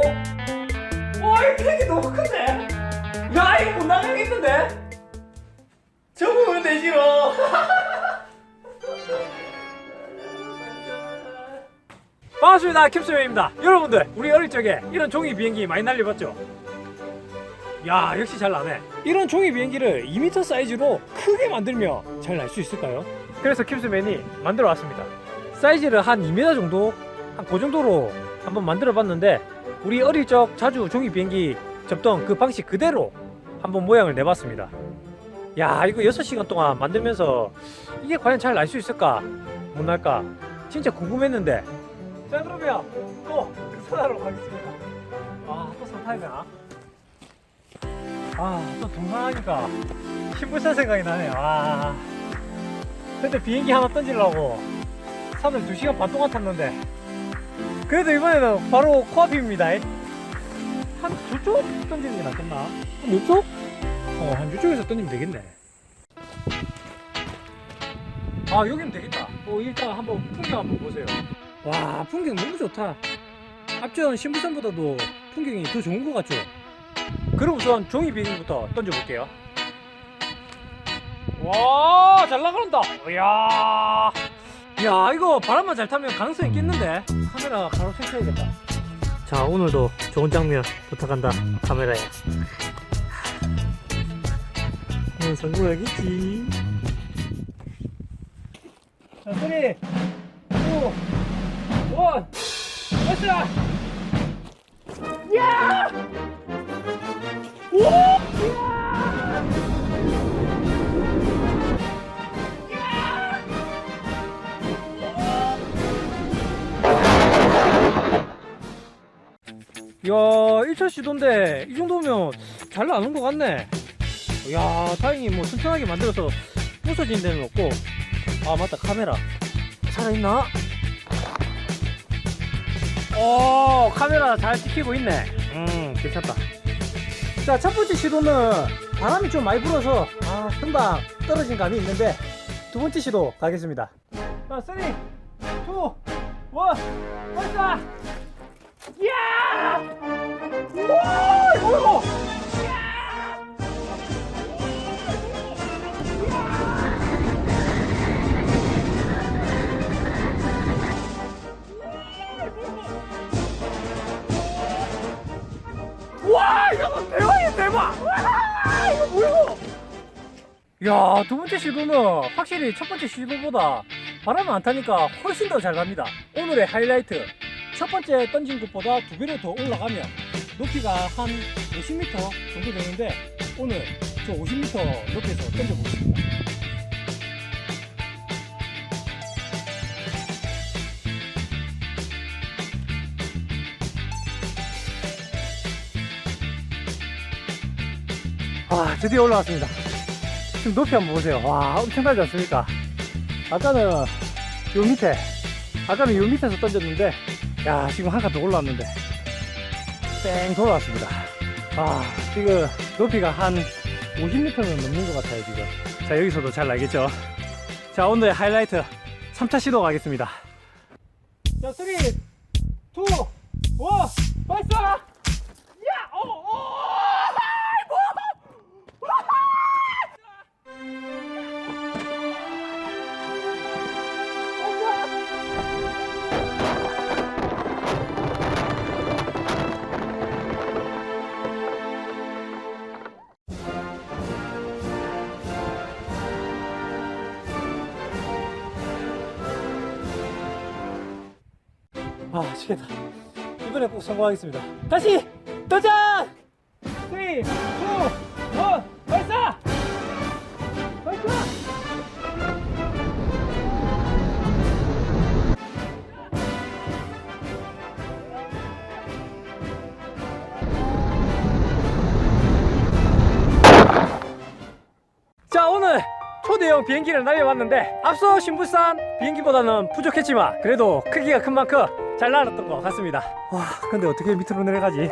이 트랙이 너무 큰데? 야, 이거 못 나가겠는데? 접으면 되지로. 반갑습니다. 캡슐맨입니다. 여러분들, 우리 어릴 적에 이런 종이 비행기 많이 날려봤죠? 야, 역시 잘 나네. 이런 종이 비행기를 2m 사이즈로 크게 만들면 잘날 수 있을까요? 그래서 캡슐맨이 만들어 왔습니다. 사이즈를 한 2m 정도, 한 그 정도로 한번 만들어 봤는데, 우리 어릴 적 자주 종이 비행기 접던 그 방식 그대로 한번 모양을 내봤습니다. 야, 이거 6시간 동안 만들면서 이게 과연 잘 날 수 있을까? 못 날까? 진짜 궁금했는데. 자, 그러면 또 등산하러 가겠습니다. 아, 또 산 타야 되나? 아, 또 등산하니까 신불산 생각이 나네. 아. 근데 비행기 하나 던지려고 산을 2시간 반 동안 탔는데. 그래도 이번에는 바로 코앞입니다. 한 저쪽 던지는 게 낫겠나? 한 이쪽? 어, 한 이쪽에서 던지면 되겠네. 아, 여기는 되겠다. 어, 일단 한번 풍경 한번 보세요. 와, 풍경 너무 좋다. 앞전 신부산보다도 풍경이 더 좋은 것 같죠? 그럼 우선 종이 비행기부터 던져볼게요. 와, 잘 나가는다. 이야. 야, 이거 바람만 잘 타면 가능성이 있겠는데? 카메라 바로 설치해야겠다. 자, 오늘도 좋은 장면 부탁한다. 카메라에. 오늘 성공하겠지. 자, 쓰리, 투, 원, 가자! 야! 오! 야, 1차 시도인데 이 정도면 잘 나는 것 같네. 야, 다행히 뭐 튼튼하게 만들어서 부서진 데는 없고. 아, 맞다. 카메라. 살아있나? 오, 카메라 잘 찍히고 있네. 음, 괜찮다. 자, 첫 번째 시도는 바람이 좀 많이 불어서 아, 금방 떨어진 감이 있는데 두 번째 시도 가겠습니다. 자, 3, 2, 1, 발사! 와 이거 대박이야 대박 와 이거 뭐야 야, 두 번째 시도는 확실히 첫 번째 시도보다 바람을 안 타니까 훨씬 더 잘 갑니다. 오늘의 하이라이트. 첫 번째 던진 것보다 두 배로 더 올라가면 높이가 한 50m 정도 되는데 오늘 저 50m 높이에서 던져보겠습니다. 아, 드디어 올라왔습니다. 지금 높이 한번 보세요. 와, 엄청나지 않습니까? 아까는 요 밑에, 아까는 요 밑에서 던졌는데, 야, 지금 한칸더 올라왔는데, 뺑 돌아왔습니다. 아, 지금 높이가 한 50m는 넘는 것 같아요, 지금. 자, 여기서도 잘 나겠죠? 자, 오늘의 하이라이트 3차 시도 가겠습니다. 자, 3, 2, 아, 미치겠다. 이번에 꼭 성공하겠습니다. 다시 도전! 3, 2, 1, 발사! 발사! 자, 오늘 초대형 비행기를 날려봤는데 앞서 신부산 비행기보다는 부족했지만 그래도 크기가 큰 만큼 잘 날았던 것 같습니다. 와, 근데 어떻게 밑으로 내려가지?